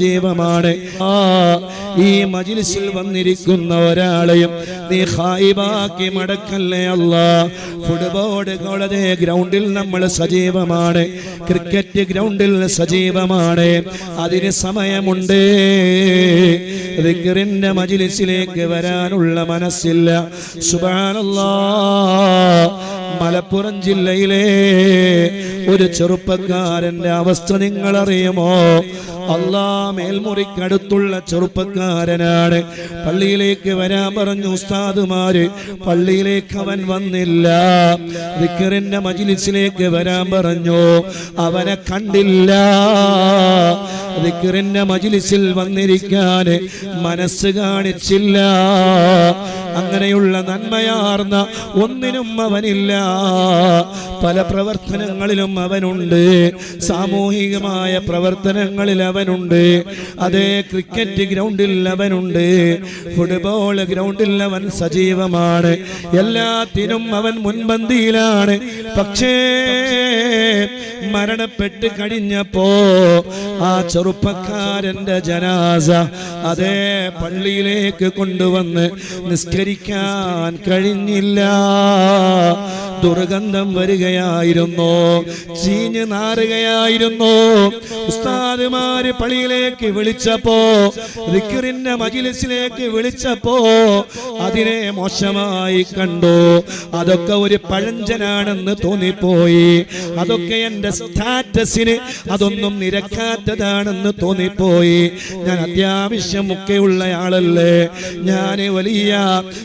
ജീവമാണ് ആ ഈ മജിലിസിൽ വന്നിരിക്കുന്ന ഒരാളെയും നീ ഹായിബാക്കി മടക്കല്ലേ അല്ല. ഫുട്ബോൾ കോളേജ് ഗ്രൗണ്ടിൽ നമ്മൾ സജീവമാണ്. ക്രിക്കറ്റ് ഗ്രൗണ്ടിൽ സജീവമാണ്. അതിന് സമയമുണ്ട്. മജിലിസിലേക്ക് വരാനുള്ള മനസ്സില്ല. സുബാനല്ലാ മലപ്പുറം ജില്ലയിലെ ഒരു ചെറുപ്പക്കാരന്റെ അവസ്ഥ നിങ്ങൾ അറിയുമോ അള്ളാ മേൽമുറിക്കടുത്തുള്ള ചെറുപ്പക്കാരനാണ്. പള്ളിയിലേക്ക് വരാൻ പറഞ്ഞു ഉസ്താദുമാര്. പള്ളിയിലേക്ക് അവൻ വന്നില്ല. ദിക്കറിന്റെ മജിലിസിലേക്ക് വരാൻ പറഞ്ഞു. അവനെ കണ്ടില്ല. ദിക്കറിന്റെ മജിലിസിൽ വന്നിരിക്കാൻ മനസ്സ് കാണിച്ചില്ല. അങ്ങനെയുള്ള നന്മയാർന്ന ഒന്നിനും അവനില്ല. പല പ്രവർത്തനങ്ങളിലും അവനുണ്ട്. സാമൂഹികമായ പ്രവർത്തനങ്ങളിൽ അവനുണ്ട്. അതേ ക്രിക്കറ്റ് ഗ്രൗണ്ടിൽ അവനുണ്ട്. ഫുട്ബോൾ ഗ്രൗണ്ടിൽ അവൻ സജീവമാണ്. എല്ലാത്തിനും അവൻ മുൻപന്തിയിലാണ്. പക്ഷേ മരണപ്പെട്ട് കഴിഞ്ഞപ്പോ ആ ചെറുപ്പക്കാരന്റെ ജനാസ അതേ പള്ളിയിലേക്ക് കൊണ്ടുവന്ന് നിസ്കരിക്കാൻ കഴിഞ്ഞില്ല. ദുർഗന്ധം വരികയായിരുന്നു ചീഞ്ഞ് നാറുകയായിരുന്നു. ഉസ്താദുമാര് പള്ളിയിലേക്ക് വിളിച്ചപ്പോ റിക്കറിന്റെ മജിലിസിലേക്ക് വിളിച്ചപ്പോ അതിനെ മോശമായി കണ്ടു. അതൊക്കെ ഒരു പഴഞ്ചനാണെന്ന് തോന്നിപ്പോയി. അതൊക്കെ എന്റെ സ്റ്റാറ്റസിന് അതൊന്നും നിരക്കാത്തതാണെന്ന് തോന്നിപ്പോയി. ഞാൻ അത്യാവശ്യം ഉള്ള ആളല്ലേ ഞാൻ വലിയ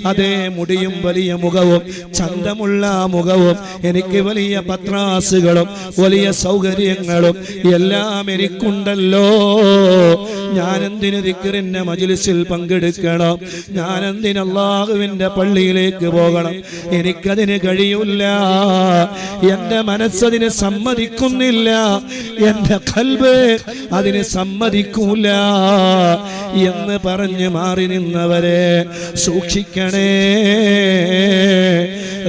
അതേ മുടിയും വലിയ മുഖവും ചന്തമുള്ള മുഖവും എനിക്ക് വലിയ പത്രാസുകളും വലിയ സൗകര്യങ്ങളും എല്ലാം എനിക്കുണ്ടല്ലോ. ഞാനെന്തിന് ദിക്കറിന്റെ മജിലിസിൽ പങ്കെടുക്കണം? ഞാനെന്തിന് അള്ളാഹുവിന്റെ പള്ളിയിലേക്ക് പോകണം? എനിക്കതിന് കഴിയില്ല. എന്റെ മനസ്സതിന് സമ്മതിക്കുന്നില്ല. എന്റെ കൽബ് അതിന് സമ്മതിക്കൂല. എന്ന് പറഞ്ഞ് മാറി നിന്നവരെ സൂക്ഷിക്കണേ.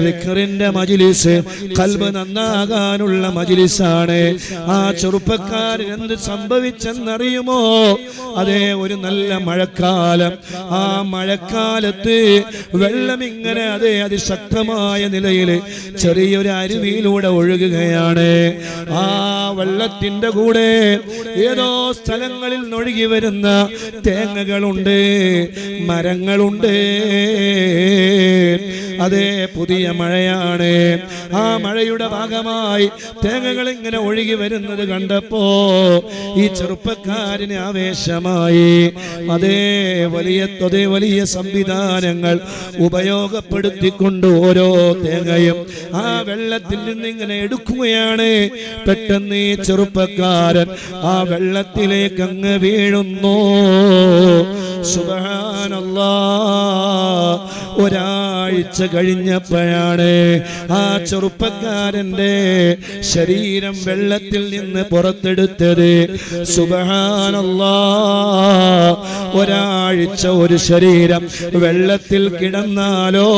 ദിക്റിന്റെ മജിലിസ് കൽബ് നന്നാകാനുള്ള മജിലിസാണ്. ആ ചെറുപ്പക്കാരൻ എന്ത് സംഭവിച്ചെന്നറിയുമോ? അതേ ഒരു നല്ല മഴക്കാലം. ആ മഴക്കാലത്ത് വെള്ളം ഇങ്ങനെ അതേ അതിശക്തമായ നിലയിൽ ചെറിയൊരു അരുവിയിലൂടെ ഒഴുകുകയാണ്. ആ വെള്ളത്തിന്റെ കൂടെ ഏതോ സ്ഥലങ്ങളിൽ ഒഴുകി വരുന്ന തേങ്ങകളുണ്ട് മരങ്ങളുണ്ട്. അതേ പുതിയ മഴയാണ്. ആ മഴയുടെ ഭാഗമായി തേങ്ങകൾ ഇങ്ങനെ ഒഴുകി വരുന്നത് കണ്ടപ്പോ ഈ ചെറുപ്പക്കാരന് ആവേശമായി. അതേ വലിയ അതേ വലിയ സംവിധാനങ്ങൾ ഉപയോഗപ്പെടുത്തിക്കൊണ്ട് ഓരോ തേങ്ങയും ആ വെള്ളത്തിൽ നിന്ന് ഇങ്ങനെ എടുക്കുകയാണ്. പെട്ടെന്ന് ഈ ചെറുപ്പക്കാരൻ ആ വെള്ളത്തിലേക്ക് അങ്ങ് വീഴുന്നു. സുബാനല്ലാ ഒരാഴ്ച കഴിഞ്ഞപ്പോഴാണ് ആ ചെറുപ്പക്കാരന്റെ ശരീരം വെള്ളത്തിൽ നിന്ന് പുറത്തെടുത്തത്. ഒരാഴ്ച ഒരു ശരീരം വെള്ളത്തിൽ കിടന്നാലോ?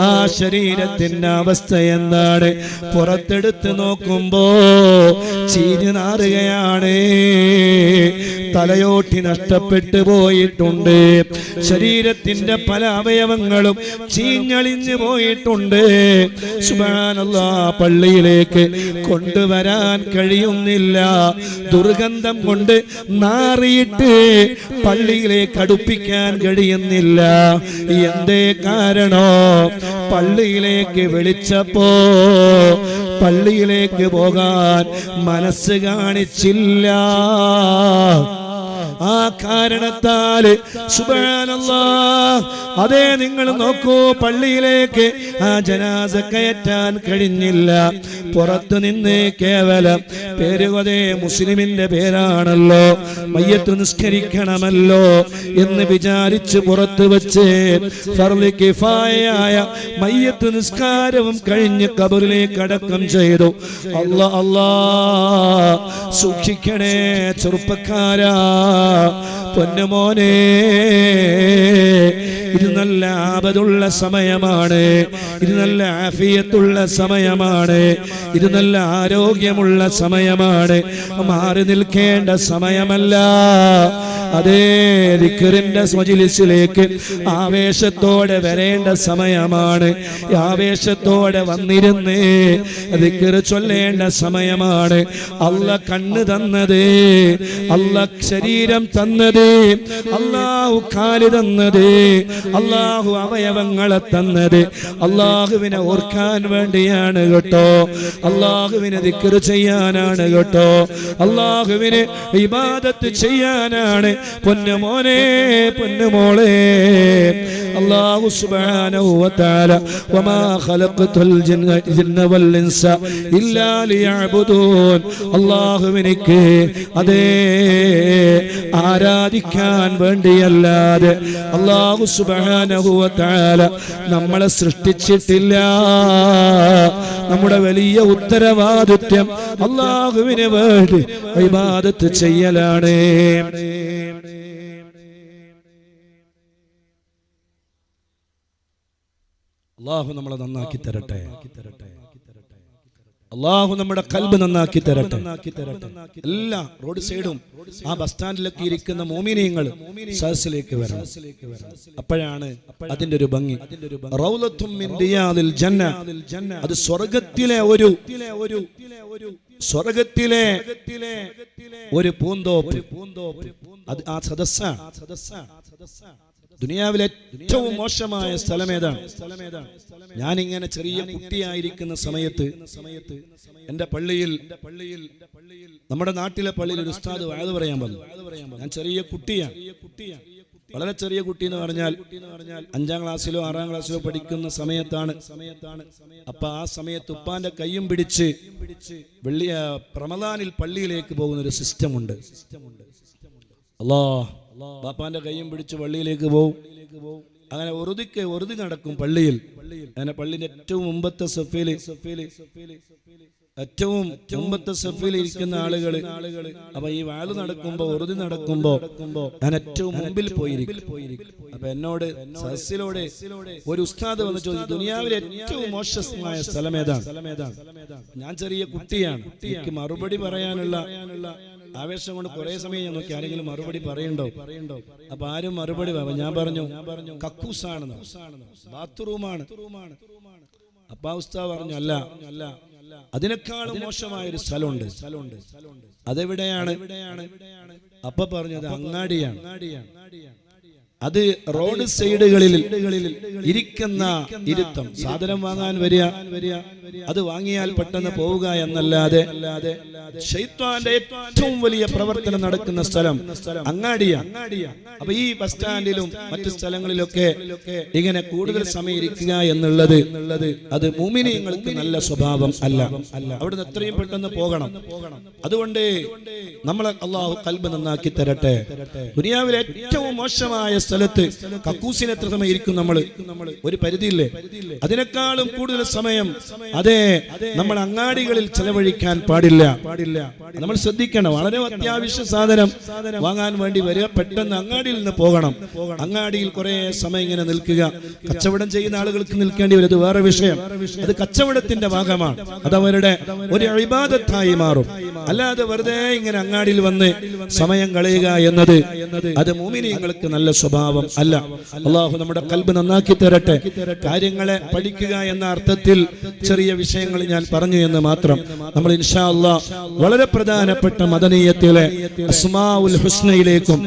ആ ശരീരത്തിന്റെ അവസ്ഥ എന്താണ്? പുറത്തെടുത്ത് നോക്കുമ്പോ ചീഞ്ഞു നാറുകയാണ്. തലയോട്ടി നഷ്ടപ്പെട്ടു പോയിട്ടുണ്ട്. ശരീരത്തിന്റെ പല അവയവങ്ങളും ചീഞ്ഞളിഞ്ഞു പോയിട്ടുണ്ട്. പള്ളിയിലേക്ക് കൊണ്ടുവരാൻ കഴിയുന്നില്ല. ദുർഗന്ധം കൊണ്ട് നാറിയിട്ട് പള്ളിയിലേക്ക് അടുപ്പിക്കാൻ കഴിയുന്നില്ല. എന്തേ കാരണോ? പള്ളിയിലേക്ക് വിളിച്ചപ്പോ പള്ളിയിലേക്ക് പോകാൻ മനസ്സ് കാണിച്ചില്ല. ആ കാരണത്താൽ സുബാനല്ലാ അതേ നിങ്ങൾ നോക്കൂ പള്ളിയിലേക്ക് ആ ജനാസ കയറ്റാൻ കഴിഞ്ഞില്ല. പുറത്തു നിന്ന് കേവലം പേരുവതേ മുസ്ലിമിന്റെ പേരാണല്ലോ. മയ്യത്ത് നിസ്കരിക്കണമല്ലോ എന്ന് വിചാരിച്ച് പുറത്ത് വെച്ച് ഫർലി കിഫായയായ മയ്യത്ത് നിസ്കാരവും കഴിഞ്ഞ് കബറിലേക്ക് അടക്കം ചെയ്തു. അല്ല അല്ലാ. സൂക്ഷിക്കണേ ചെറുപ്പക്കാരാ. പൊന്നുമോനെ ഇത് നല്ല ആപതുള്ള സമയമാണ്. ഇത് നല്ല ആഫിയത്തുള്ള സമയമാണ്. ഇത് നല്ല ആരോഗ്യമുള്ള സമയമാണ്. മാറി നിൽക്കേണ്ട സമയമല്ല. അതേ ദിക്കറിന്റെ മജിലിസിലേക്ക് ആവേശത്തോടെ വരേണ്ട സമയമാണ്. ആവേശത്തോടെ വന്നിരുന്ന് ദിക്കറ് ചൊല്ലേണ്ട സമയമാണ്. അല്ല കണ്ണ് തന്നത് അല്ല ശരീരം തന്നത് അള്ളാഹു കാൽ തന്നത് അള്ളാഹു അവയവങ്ങളെ തന്നത്. അള്ളാഹുവിനെ ഓർക്കാൻ വേണ്ടിയാണ് കേട്ടോ. അള്ളാഹുവിനെ ദിക്കറ് ചെയ്യാനാണ് കേട്ടോ. അള്ളാഹുവിന് ഇബാദത്ത് ചെയ്യാനാണ് പൊന്നുമോനെ പൊന്നുമോളെ അള്ളാഹു സുബ്ഹാനഹു വ തആല വമാ ഖലഖതുൽ ജിന്ന വൽ ഇൻസ ഇല്ലാ ലിയഅബുദൂൻ. അള്ളാഹുവിനിക്ക് അതേ ആരാധിക്കാൻ വേണ്ടിയല്ലാതെ അള്ളാഹു സുബ്ഹാനഹു വ തആല നമ്മളെ സൃഷ്ടിച്ചിട്ടില്ല. നമ്മുടെ വലിയ ഉത്തരവാദിത്വം അള്ളാഹുവിന് വേണ്ടി ഇബാദത്ത് ചെയ്യലാണ്. അള്ളാഹു നമ്മളെ നന്നാക്കി തരട്ടെ. അള്ളാഹു നമ്മുടെ കൽബ് നന്നാക്കി തരട്ടെ. എല്ലാ റോഡ് സൈഡും ആ ബസ് സ്റ്റാൻഡിലൊക്കെ ഇരിക്കുന്ന മോമിനിയങ്ങൾ സഹസിലേക്ക് വരണം. അപ്പോഴാണ് അതിന്റെ ഒരു ഭംഗി. അത് സ്വർഗത്തിലെ ഒരു സ്വർഗത്തിലെ ഒരു പൂന്തോപ്പ്. അത് ആ സദസ്സ. ദുനിയാവിലെ ഏറ്റവും മോശമായ സ്ഥലം ഏതാണ് ഞാനിങ്ങനെ ചെറിയ കുട്ടിയായിരിക്കുന്ന സമയത്ത് സമയത്ത് എന്റെ പള്ളിയിൽ പള്ളിയിൽ നമ്മുടെ നാട്ടിലെ പള്ളിയിൽ ഒരു ഉസ്താദ് വായത് പറയാൻ പറഞ്ഞു ഞാൻ ചെറിയ കുട്ടിയാണ്. വളരെ ചെറിയ കുട്ടി എന്ന് പറഞ്ഞാൽ അഞ്ചാം ക്ലാസ്സിലോ ആറാം ക്ലാസ്സിലോ പഠിക്കുന്ന സമയത്താണ്. സമയത്താണ് അപ്പൊ ആ സമയത്ത് ഉപ്പാന്റെ കൈയും പിടിച്ച് വെള്ളി പ്രമദാനിൽ പള്ളിയിലേക്ക് പോകുന്ന ഒരു സിസ്റ്റം ഉണ്ട് അല്ലാ ബാപ്പാന്റെ കൈയും പിടിച്ച് പള്ളിയിലേക്ക് പോവും. അങ്ങനെ ഒറുതിക്ക് ഒറുതി നടക്കും പള്ളിയിൽ. അങ്ങനെ പള്ളിന്റെ ഏറ്റവും മുമ്പത്തെ സഫയിൽ ഏറ്റവും മുമ്പത്തെ സഫയിൽ ഇരിക്കുന്ന ആളുകൾ അപ്പൊ ഈ വാൾ നടക്കുമ്പോ ഒറുതി നടക്കുമ്പോ ഞാൻ ഏറ്റവും മുമ്പിൽ പോയിരിക്കും. അപ്പൊ എന്നോട് സസ്സിലൂടെ ഒരു ഉസ്താദ് വന്ന് ചോദിച്ചു ദുനിയാവിലെ ഏറ്റവും മോശമായ സ്ഥലം ഏതാണ്? ഞാൻ ചെറിയ കുട്ടിയാണ്. എനിക്ക് മറുപടി പറയാനുള്ള ആവേശം കൊണ്ട് കുറെ സമയം ഞാൻ നോക്കി ആരെങ്കിലും മറുപടി പറയണ്ടോ പറയണ്ടോ അപ്പൊ ആരും മറുപടി പറയാം ഞാൻ പറഞ്ഞു ഞാൻ പറഞ്ഞു കക്കൂസാണെന്ന്. ബാത്റൂമാണ്. അപ്പൊ ആ ഉസ്താദ് പറഞ്ഞു അല്ല അല്ല അതിനേക്കാളും മോശമായ ഒരു സ്ഥലമുണ്ട്. സ്ഥലമുണ്ട്. അതെവിടെയാണ്? അപ്പൊ പറഞ്ഞത് അങ്ങാടിയാണ്. അത് റോഡ് സൈഡുകളിൽ ഇരിക്കുന്ന ഇരുത്തം. സാധനം വാങ്ങാൻ വരിക. വരിക. അത് വാങ്ങിയാൽ പെട്ടെന്ന് പോവുക എന്നല്ലാതെ ഷെയ്ത്വാന്റെ ഏറ്റവും വലിയ പ്രവർത്തനം നടക്കുന്ന സ്ഥലം അങ്ങാടിയ. അപ്പൊ ഈ ബസ് സ്റ്റാൻഡിലും മറ്റു സ്ഥലങ്ങളിലൊക്കെ ഇങ്ങനെ കൂടുതൽ സമയം ഇരിക്കുക എന്നുള്ളത് അത് മൂമിനിയങ്ങൾക്ക് നല്ല സ്വഭാവം അല്ല. അവിടുന്ന് എത്രയും പെട്ടെന്ന് പോകണം. അതുകൊണ്ട് നമ്മളെ അള്ളാഹു കൽബ് നന്നാക്കി തരട്ടെ. ദുനിയാവിലെ ഏറ്റവും മോശമായ സ്ഥലത്ത് കക്കൂസിന് എത്ര സമയം ഇരിക്കും നമ്മൾ ഒരു പരിധിയില്ലേ? അതിനേക്കാളും കൂടുതൽ സമയം അതെ നമ്മൾ അങ്ങാടികളിൽ ചെലവഴിക്കാൻ പാടില്ല. പാടില്ല നമ്മൾ ശ്രദ്ധിക്കണം. വളരെ അത്യാവശ്യ സാധനം വാങ്ങാൻ വേണ്ടി വരിക. പെട്ടെന്ന് അങ്ങാടിയിൽ നിന്ന് പോകണം. അങ്ങാടിയിൽ കുറെ സമയം ഇങ്ങനെ നിൽക്കുക. കച്ചവടം ചെയ്യുന്ന ആളുകൾക്ക് നിൽക്കേണ്ടി വരും. അത് വേറെ വിഷയം. അത് കച്ചവടത്തിന്റെ ഭാഗമാണ്. അത് അവരുടെ ഒരു അഴിബാദത്തായി മാറും. അല്ലാതെ വെറുതെ ഇങ്ങനെ അങ്ങാടിയിൽ വന്ന് സമയം കളയുക എന്നത് അത് മോമിനിയങ്ങൾക്ക് നല്ല സ്വഭാവം അല്ല. അള്ളാഹു നമ്മുടെ കൽബ് നന്നാക്കി തരട്ടെ. കാര്യങ്ങളെ പഠിക്കുക എന്ന അർത്ഥത്തിൽ ചെറിയ വിഷയങ്ങൾ ഞാൻ പറഞ്ഞു എന്ന് മാത്രം നമ്മൾ ഇൻഷാ വളരെ പ്രധാനപ്പെട്ട മദനീയത്തിലെ അസ്മാഉൽ ഹുസ്നയിലേക്കും